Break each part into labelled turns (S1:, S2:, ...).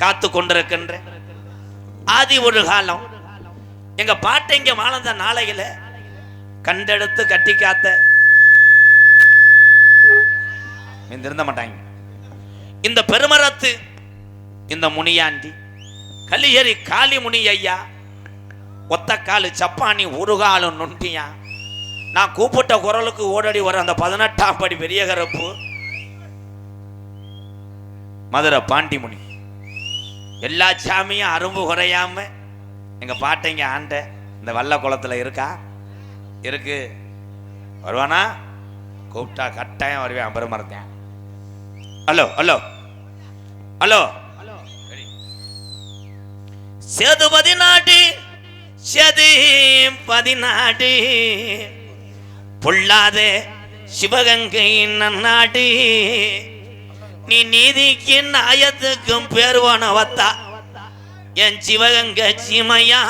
S1: காத்து கொண்டிருக்கின்ற ஆதி ஒரு காலம். எங்க பாட்டைங்க வாழ்ந்த நாளையில கண்டெடுத்து கட்டி காத்த மீன் திருந்த மாட்டாங்க. இந்த பெருமரத்து இந்த முனியாண்டி கலியரி காளி முனி ஐயா ஒத்த காலு சப்பானி ஒரு காலம் நொண்டியா நான் கூப்பிட்ட குரலுக்கு ஓடடி வர அந்த பதினெட்டாம் படி பெரிய கருப்பு மதுரை பாண்டிமுனி. எல்லா சாமியும் அரும்பு குறையாம எங்க பாட்டைங்க ஆண்ட இந்த வல்ல குளத்துல இருக்கா? இருக்கு. வருவானா? கூப்பிட்டா கட்டாயம் வருவேன் பெருமரத்தேன் ஹலோ ஹலோ. ஹலோ. சேது பதினாடு சேது பதினாடு பொல்லாத சிவகங்கை நன்னாடு நீ நீதிக்கு நாயத்துக்கும் பேருவான வத்தா என் சிவகங்க சீமையா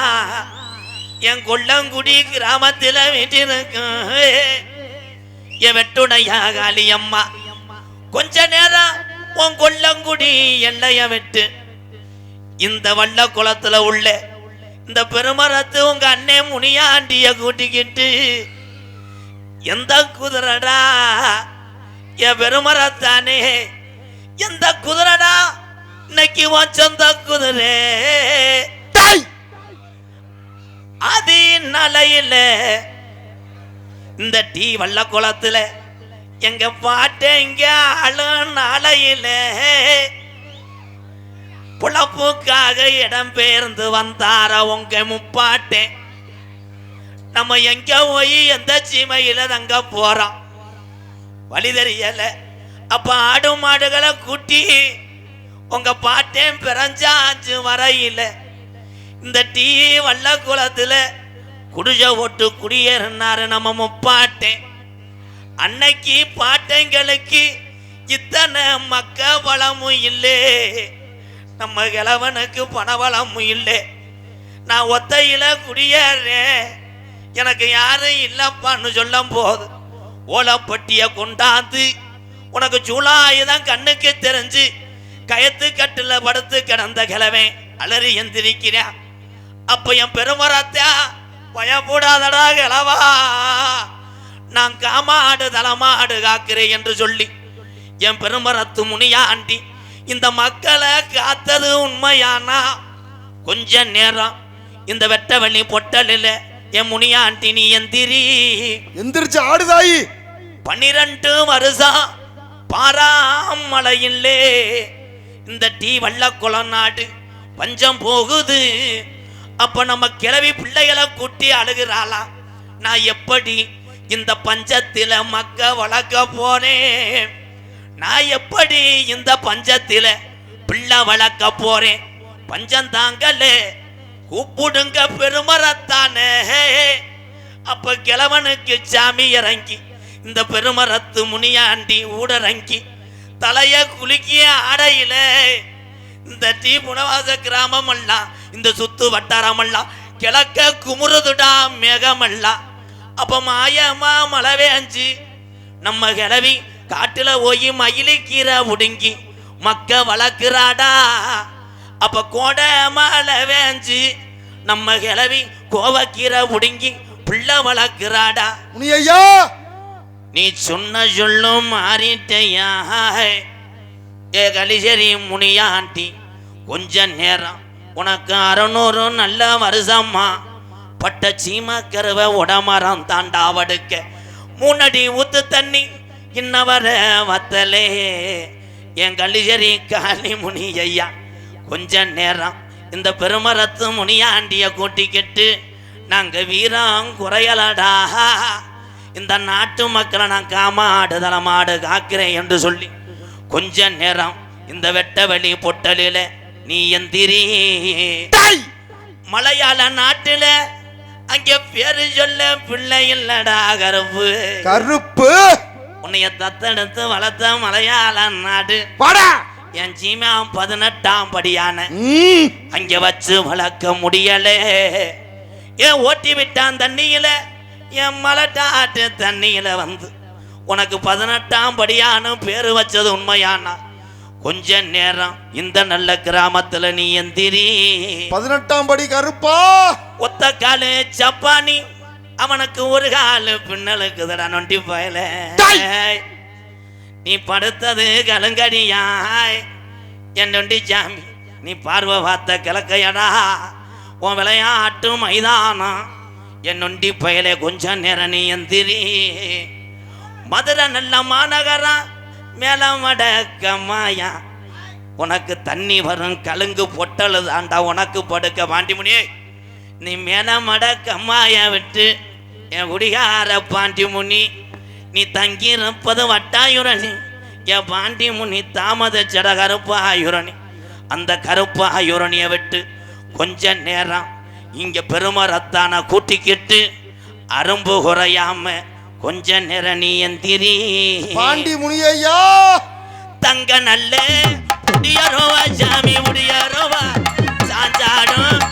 S1: என் கொல்லங்குடி கிராமத்தில் வீட்டிருக்கும் என் வெட்டுடையா காளியம்மா கொஞ்ச நேரம் உன் கொல்லங்குடி எல்லைய விட்டு. இந்த வள்ள குளத்துல உள்ள இந்த பெருமரத்து உங்க அண்ணே முனியாண்டிய கூட்டிக்கிட்டு எந்த குதிரடா என் பெருமரத்தானே எந்த குதிரடா? இன்னைக்கு உன் சொந்த குதிரை. அது நலையில இந்த டீ வள்ள குளத்துல எங்க பாட்டேங்க ஆளு நாளையில புழப்புக்காக இடம் பெயர்ந்து வந்தார உங்க முப்பாட்டே. நம்ம எங்க போய் எந்த சீமையில தங்க போறோம்? வழி தெரியல. அப்ப ஆடு மாடுகளை கூட்டி உங்க பாட்டேன் பிறஞ்சாச்சு வரையில இந்த டீ வல்ல குளத்துல குடிச ஓட்டு குடியேறினாரு நம்ம முப்பாட்டேன் அன்னைக்கு பாட்டைங்களுக்கு இத்தனை மக்க வளமும் இல்லை. நம்ம கிழவனுக்கு பண வளமும் இல்லை. நான் ஒத்தையில குடியேறேன். எனக்கு யாரும் இல்லப்பான்னு சொல்லும் போது ஓலப்பட்டிய கொண்டாந்து உனக்கு ஜூலாய் தான் கண்ணுக்கு தெரிஞ்சு கயத்து கட்டுல படுத்து கிடந்த கிழவன் அலறி எந்திரிக்கிறேன் அப்ப என் பெருமரத்தா பயப்படாதடா கிழவா. நான் காமாடு தலமாடு காக்கிறேன் என்று சொல்லி என் பெருமரத்து முனியாண்டி இந்த மக்களை காத்தது உண்மையானா? கொஞ்ச நேரம் இந்த வெட்டவெளி பொட்டலில் என் முனியாண்டி நீ எந்திரி.
S2: எந்திரிச்சு ஆடுதாயி.
S1: பன்னிரண்டு வருஷம் பாராமலையிலே இந்த டீ வள்ளக்குளம் நாடு பஞ்சம் போகுது. அப்ப நம்ம கிளவி பிள்ளைகளை கூட்டி அழுகிறாளா நான் எப்படி இந்த பஞ்சத்தில மக்க வளர்க்க போறேன்? நான் எப்படி இந்த பஞ்சத்தில பிள்ளை வளர்க்க போறேன்? பஞ்சம் தாங்கலே கூப்பிடுங்க பெருமரத்தானே. அப்ப கிழவனுக்கு சாமி இறங்கி இந்த பெருமரத்து முனியாண்டி ஊடரங்கி தலைய குலுக்கிய ஆடையில இந்த டீ புனவாச கிராமம் எல்லாம் இந்த சுத்து வட்டாரம் எல்லாம் கிழக்க குமுறுதுடா மேகமெல்லாம் அப்ப மாயமா மழை வேஞ்சு நம்ம கிளவி காட்டுல போய் மயிலிக்கீரை ஒடுங்கி மக்க வளர்க்குறாடா. அப்ப கோடை மழை வேஞ்சு நம்ம கிளவி கோவக்கீரை ஒடுங்கி புள்ள வளர்க்குறாடா.
S2: ஐயா
S1: நீ சொன்ன சொல்லும் மாறிட்டையா ஏ கலிசரி முனியாண்டி கொஞ்ச நேரம். உனக்கு அறநூறு நல்ல வருஷம்மா. பட்ட சீமா கருவ உடமரம் தாண்டாவடுக்க மூணடி ஊத்து தண்ணி இன்னவர வத்தலே. என் கலிசரி காளி முனி ஐயா கொஞ்ச நேரம். இந்த பெருமரத்து முனியாண்டிய கூட்டிக்கிட்டு நாங்க வீரம் குறையலடா. இந்த நாட்டு மக்களை நான் காமாடு தலமாடு காக்கிறேன் என்று சொல்லி கொஞ்ச நேரம் இந்த வெட்ட வெளி பொட்டலில நீ எந்திரி. மலையாள நாட்டுல அங்க பேரு சொல்ல பிள்ளை இல்லடா கருப்பு.
S2: கருப்பு!
S1: உன்னைய தத்தெடுத்து வளர்த்த மலையாள நாடு.
S2: வாடா!
S1: என் சீமா பதினெட்டாம் படியான. அங்க வச்சு வளர்க்க முடியலே. ஏன் ஓட்டி விட்டான் தண்ணியில? என் மலட்டாட்டு தண்ணியில வந்து உனக்கு பதினெட்டாம் படியான்னு பேரு வச்சது உண்மையானா கொஞ்ச நேரம் இந்த நல்ல கிராமத்துல நீ எந்திரி.
S2: பதினெட்டாம் படி கருப்பா.
S1: ஒத்த காலு சப்பானி அவனுக்கு ஒரு காலு பின்னலுக்கு தடா நொண்டி பயல! நீ படுத்தது கலங்கடியாய். என் நொண்டி சாமி நீ பார்வை பார்த்த கிழக்கையடா. உன் விளையாட்டு மைதானம் என் நொண்டி பயலே கொஞ்ச நேரம் நீ எந்திரி. மதுரை நல்ல மாநகரம் மேல மடக்கம்மாயா உனக்கு தண்ணி வரும் கலுங்கு பொட்டலு தாண்டா உனக்கு படுக்க. பாண்டிமுனி நீ மேல மடக்கம்மாய விட்டு என் குடிகார பாண்டிமுனி நீ தங்கி இருப்பது வட்டாயுரணி. என் பாண்டிமுனி தாமத ஜட கருப்பாயுரணி அந்த கருப்பாயுரணியை விட்டு கொஞ்ச நேரம் இங்க பெருமரத்தான கூட்டிக்கிட்டு அரும்பு குறையாம கொஞ்ச நேரம் நீ எந்திரி
S2: பாண்டி முனியையா.
S1: தங்க நல்ல உடியரோவா சாமி உடியரோவா சாஞ்சாடும்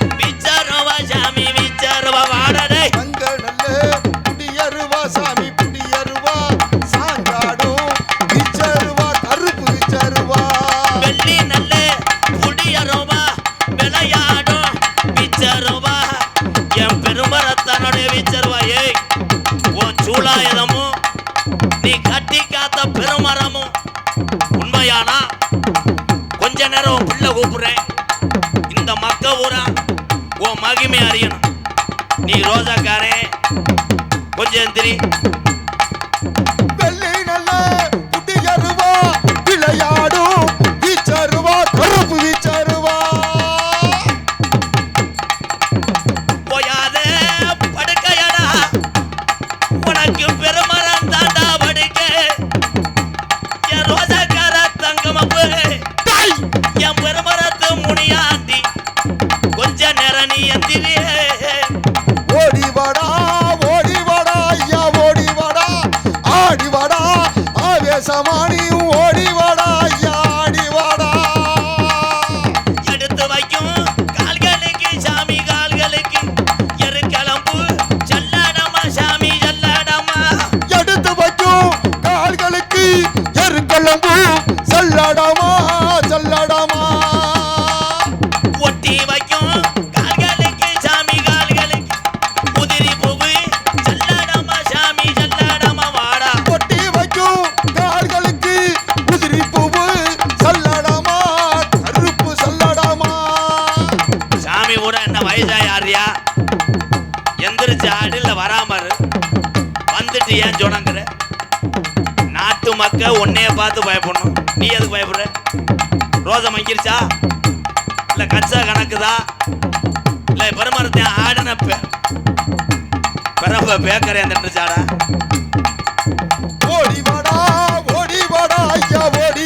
S1: நீ ரோஜாக்காரே வந்துட்டு ஏன் சொன்னாங்கிற நாட்டு மக்கள் உன்னைய பார்த்து பயப்படணும். நீ எதுக்கு பயப்படுற? ரோசை மங்கிருச்சா? இல்லை கச்சா கணக்குதா? இல்லை பெருமரத்தை ஆடின பெ- பெரம்ப பேக்கரை எந்திரிச்சாடா
S2: ஓடி வாடா ஓடி வாடா ஐயா ஓடி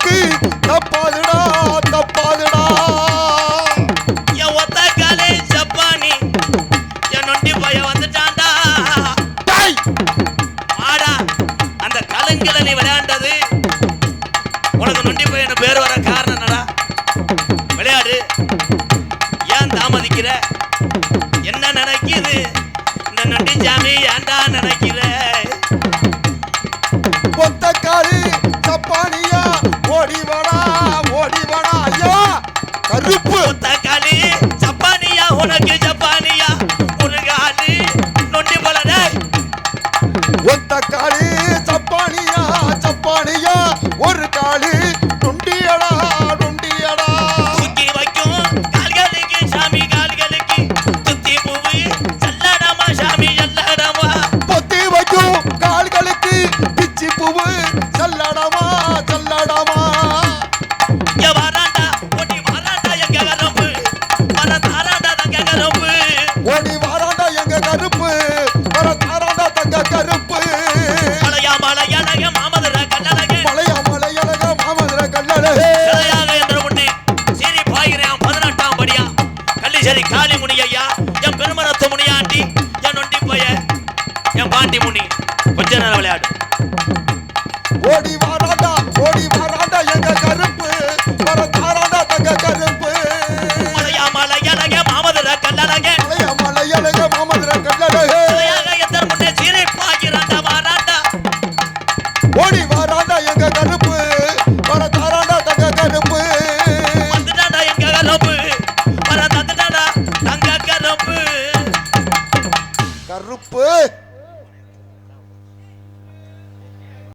S2: சொல் வாக்கு